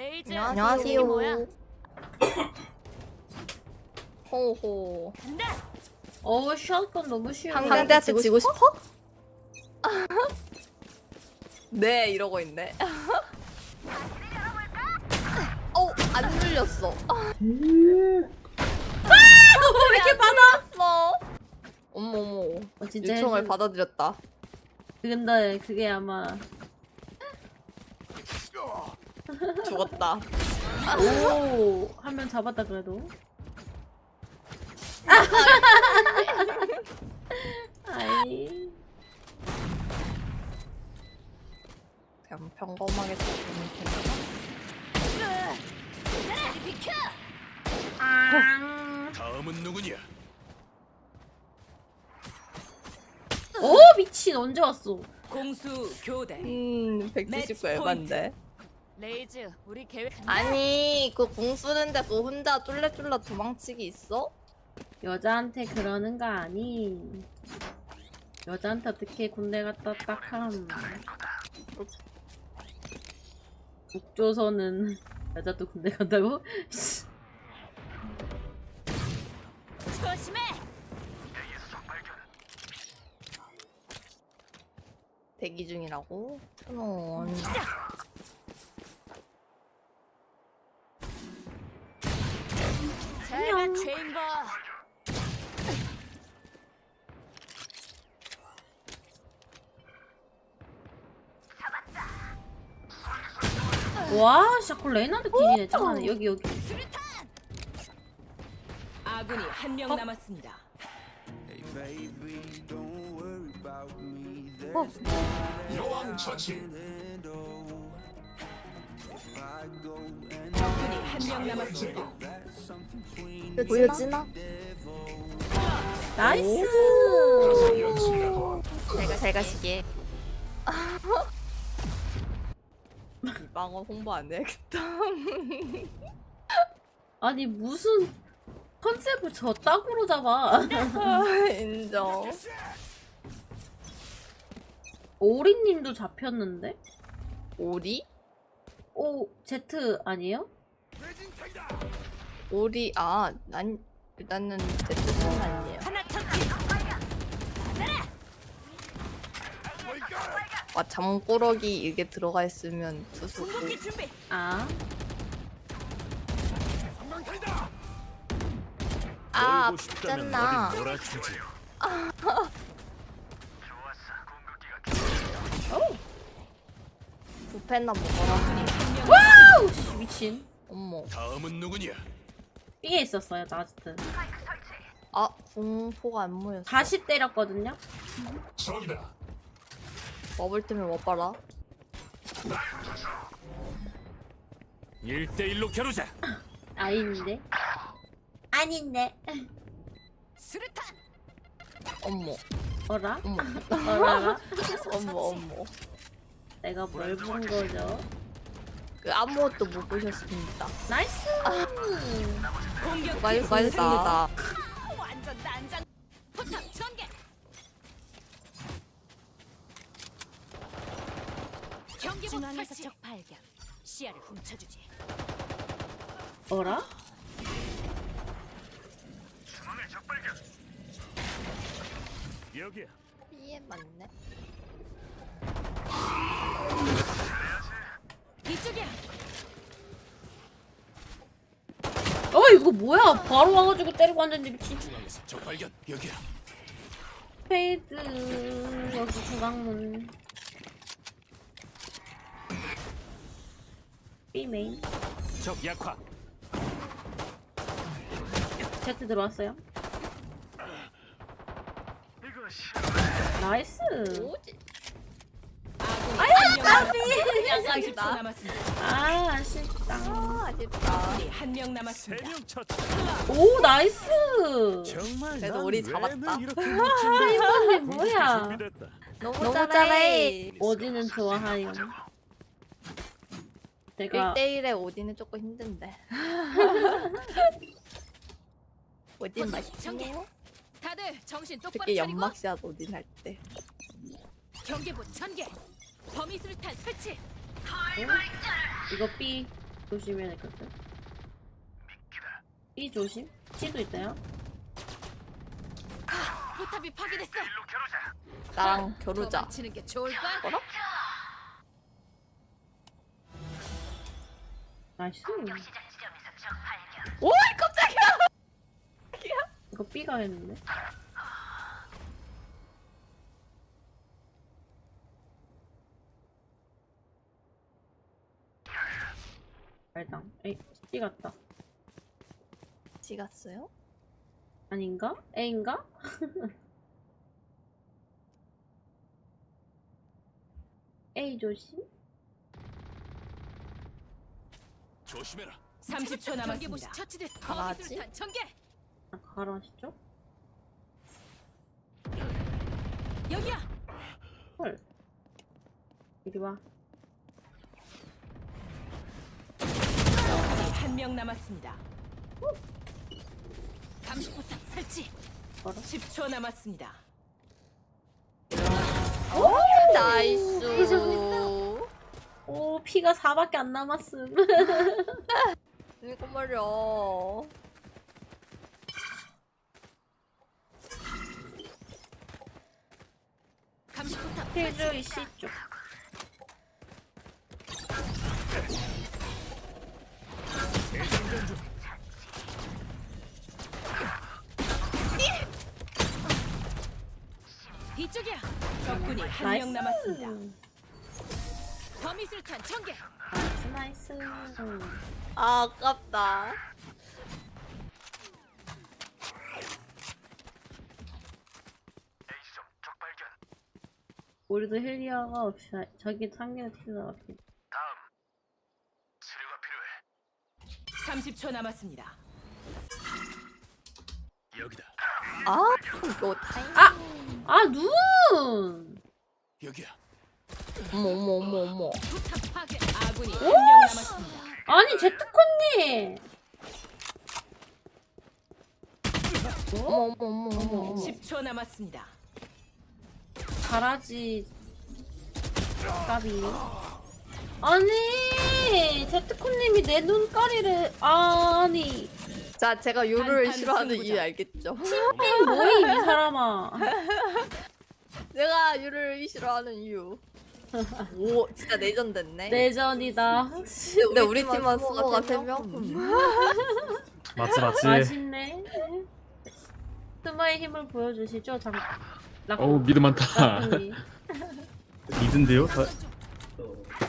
레이즈 안녕하세요. 뭐야? 호호. 어 샷건 너무 쉬워. 상대한테 지고 싶어? 네 이러고 있네. 어, 안 눌렸어. 왜 이렇게 많아? 어 어머 어머. 어, 진짜 요청을 해준- 받아들였다. 근데 그게 아마 죽었다. 오 한 명 잡았다 그래도. 아이 그냥 평범하게 잡으면 되나? 다음은 누구냐? 오 어, 미친 언제 왔어? 공수 교대. 음, 179 얼만데. 레이즈 우리 계획. 아니, 그 공 쓰는데 그 혼자 쫄래쫄래 도망치기 있어? 여자한테 그러는 거 아니. 여자한테 어떻게 군대 갔다 딱 함. 북조선은 여자도 군대 간다고? 조심해. 대기 중이라고? 그럼. 제가 체인버. 와 샤콜 레이나드 기진에 짱하네 여기 여기. 아군이 한 명 남았습니다. 여왕 처치. 아군이 한 명 남았습니다. 보여지나? 나이스. 제가 잘 가시게. 이 방어 홍보 안 해야겠다. 아니 무슨 컨셉을 저 딱으로 잡아. 인정. 오리님도 잡혔는데? 오리? 오 제트 아니에요? 오리 아, 난 일단은 제 뜻은 아니에요. 하나 터치. 와 잠꼬러기 이게 들어가 있으면 투수고. 궁극기 준비. 아 아, 놀아주지. 부패나 먹어라. 씨, 미친. 어머. 다음은 누구냐? B에 있었어요 나스트. 아, 공포가 안 모였어. 다시 때렸거든요. 저기다. 먹을 때면 못 봐라. 1대1로 겨루자. 아닌데. 아닌데. 수류탄. 어머, 어라? 어머, 어라라? 어머, 어머. 내가 뭘 본 거죠? 그 아무것도 못 보셨습니다. 나이스. 공격. 수고하셨습니다. 완전 난장. 포탑 전개. 경계복 설치. 적 발견. 시야를 훔쳐주지. 어라? 여기야. 피해 맞네. 이쪽이야. 어 이거 뭐야? 바로 와가지고 때리고 앉았는데 미친. 중앙에서 적 발견. 여기야. 페이드 여기 중앙문. B 메인. 적 약화. 제트 들어왔어요. 나이스. 뭐지? 아 아쉽다. 아, 아쉽다. 한명 남았습니다. 오 나이스. 정말 그래도 난 우리 잡았다. 왜는 이렇게 이번에 멋진 뭐야? 준비됐다. 너무, 너무 잘해. 어디는 좋아하요. 내가 1대1에 오디는 조금 힘든데. 오딘 전개. 맛있네요. 다들 정신 똑바로 특히 차리고 연막샷 오딘 할 때. 경계복 전개. 범위 수류탄 설치. 이거 B 조심해야 될 것 같아. 이 조심. C도 있다요. 포탑이 파괴됐어. 나랑 겨루자. 치는 게 좋을까? 나이스. 오이 깜짝이야. 이거 B가 했는데. 말당. 에이, C 같다. 지 갔어요? 아닌가? A인가? A 조심. 조심해라. 30초 남았습니다. 범위술탄 전개. 아, 가라시죠? 여기야. 헐. 이리 와. 한 명 남았습니다. 감시포탑 설치. 뭐라? 10초 남았습니다. 나이스. 오, 피가 4밖에 안 남았음. 이거 말이야. 감시포탑 필주의 C 쪽. 이쪽이야. 적군이 한. 명 남았습니다. 범위술탄 전개. 나이스, 나이스. 아, 아깝다. 우리도 헬리아가 없이 자기 상계를 튀어나왔겠 치료가 필요해. 30초 남았습니다. 여기다. 아, 이거 타임. 아, 눈! 여기야. 어머, 어머, 어머, 어머. 파괴. 아군이 한 명 남았습니다. 아니, 제트콘님! 어머, 어머, 어머, 어머, 어머. 10초 남았습니다. 잘하지. 까비. 아니, 제트콘님이 내 눈가리를, 아니. 자, 제가 유를 단판 싫어하는. 이유 알겠죠? 이 뭐임, 이 사람아. 내가 유를 싫어하는 이유. 오, 진짜 내전 됐네. 내전이다. 근데 우리 팀만 스모가 3명? 맞지 맞지. 맛있네. 스마의 힘을 보여주시죠, 잠. 락- 어우 미드 많다. 미드인데요? 다...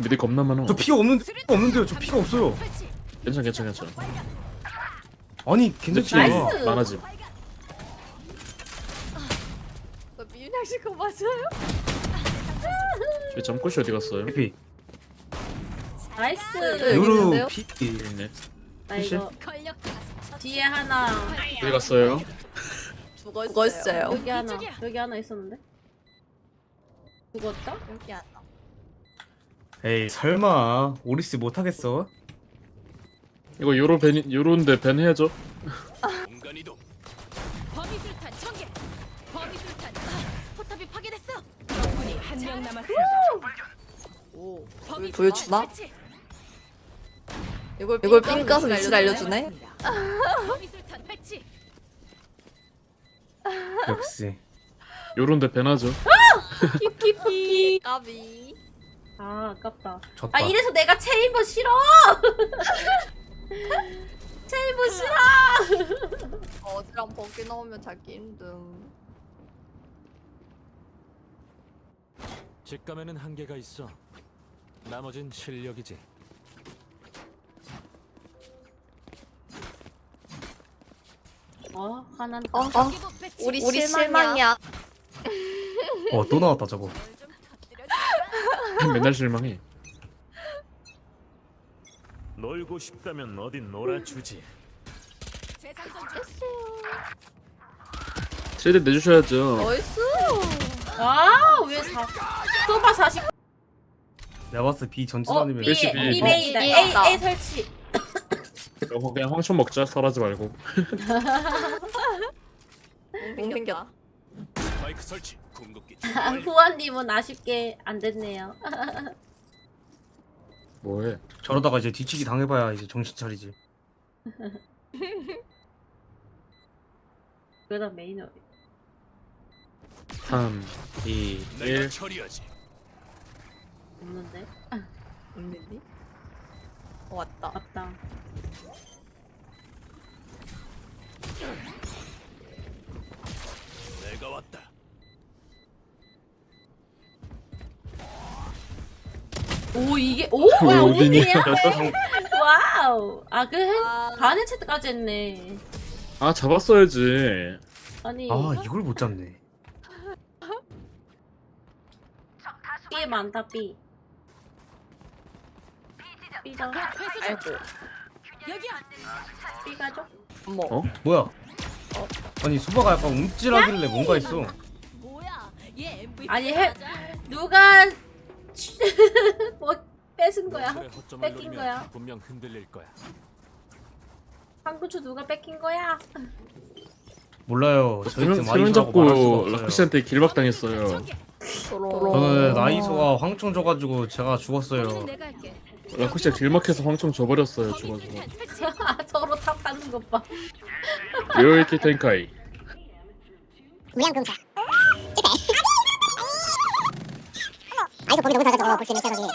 미드 겁나 많아. 저 피가 없는데 피가 없는데요. 저 피가 없어요. 설치. 괜찮아 괜찮아 괜찮 아. 아니 괜찮지. 피 나이스. 많아지. 너 미윤양 씨거 맞아요? 저희 잠꼬시 어디 갔어요? 해피. 나이스. 여기 요루 있는데요? 피. 있네. 나 이거. 뒤에 하나, 어디 갔어요? 죽었어요. 죽었어요. 여기 하나. 여기 하나 있었는데? 죽었다? 여기 하나. 에이 설마 오리스 못하겠어? 이거 요로 벤 요로인데 벤 해야죠. 공간 이동. 범위술탄 전개. 범위술탄. 아, 포탑이 파괴됐어. 적군이 한 명 남았습니다. 오. 범위술탄 보여주나? 설치. 이걸, 이걸 삥 까서 위치를 알려주네? 남았습니다. 범위술탄 배치. 역시. 요로인데 벤 하죠. 키키키. 까비. 아, 아깝다. 졌다. 아, 이래서 내가 체이버 싫어! 체이버 싫어! 어디랑 버기 넣으면 잡기 힘듦. 직감에는 한계가 있어. 나머진 실력이지. 어, 화난. 어, 어. 우리, 좀 실망이야. 어 또 나왔다 저거. 맨날 실망해. 놀고 싶다면 어딘 놀아주지. 중. 트레이드 내주셔야죠. 나이스. 아, 왜 사, 소바 40. 내가 봤을 때 B 어, 전진아니면 B, B 해. 메이다. 어, A, B였다. A 설치. 이거 그냥 황천 먹자. 설하지 말고. 공 생겼다. 마이크 설치. 궁극기. 후원님은 아쉽게 안 됐네요. 뭐해? 저러다가 이제 뒤치기 당해봐야 이제 정신 차리지. 그러다 메인 어디? 3, 2, 1. 처리하지. 없는데? 없는데? 어, 왔다. 맞다. 내가 왔다. 오 이게 오 뭐야 어디냐? 오디야? 와우. 아그 아. 반의 채트까지 했네. 아 잡았어야지. 아니 아 이걸 못 잡네. B에 많다 B. B죠. 아이고. 여기야. B 가 죠. 어머. 어? 뭐야? 아니 수바가 약간 움찔하길래 뭔가 있어. 뭐야? 아니 해 누가 뭐 뺏은 거야? 허점을 뺏긴 거야. 분명 흔들릴 거야. 한구초 누가 뺏긴 거야? 몰라요. 저희 팀 세명 세명 아이소라고 말할 수가 잡고 없어요. 라쿠시한테 길막 당했어요. 저는 나이소가 황총 줘가지고 제가 죽었어요. 내가 할게. 라쿠시가 길막해서 황총 줘버렸어요. 죽어서. 아, 서로 탑하는 것 봐. 료이키 텐카이. 무양금사 아이소 범위 너무 작아서 볼수 있는 그리고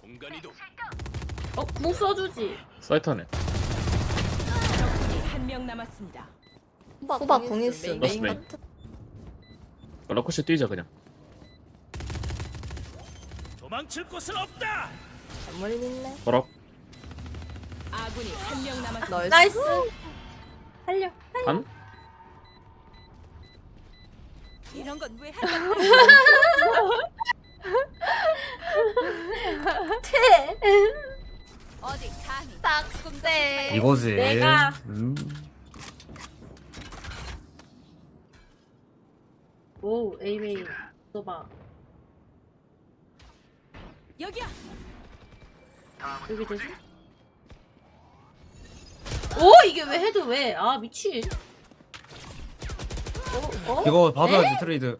공간 이동. 어, 궁 써주지. 사이타네. 적군이 한명 남았습니다. 후바 공이스 메인 메인. 같은. 라쿠시 뛰자 그냥. 도망칠 곳은 없다. 머리 있네. 버럭. 아군이 한 명 남았습니다. 나이스. 나이스. 살려. 한? 이런 건 왜? 퇴. 어디 감히 딱 근데. 이거지. 내가. 음. 오, 에이메이. 써봐. 여기야. 여기 되지? 오, 이게 왜 헤드 왜? 아, 미친. 어? 어? 이거 받아야지 트레이드.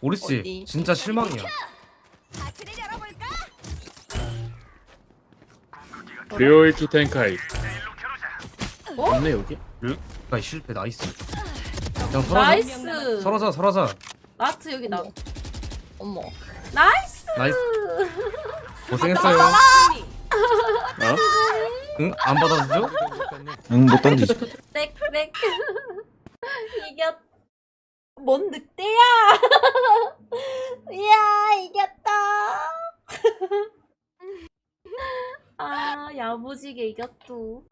오리씨 어디? 진짜 실망이야. 료이키 텐카이. 어? 없네 여기. 아 실패 나이스. 그냥 설하자. 나이스. 설하자 설하자. 라스트 여기다. 어머. 나이스. 나이스. 고생했어요. 어? 응? 안 받아주죠? 응, 못 던지지. 렉, 렉. 이겼. 뭔 늑대야? 이야, 이겼다. 아, 야무지게 이겼어.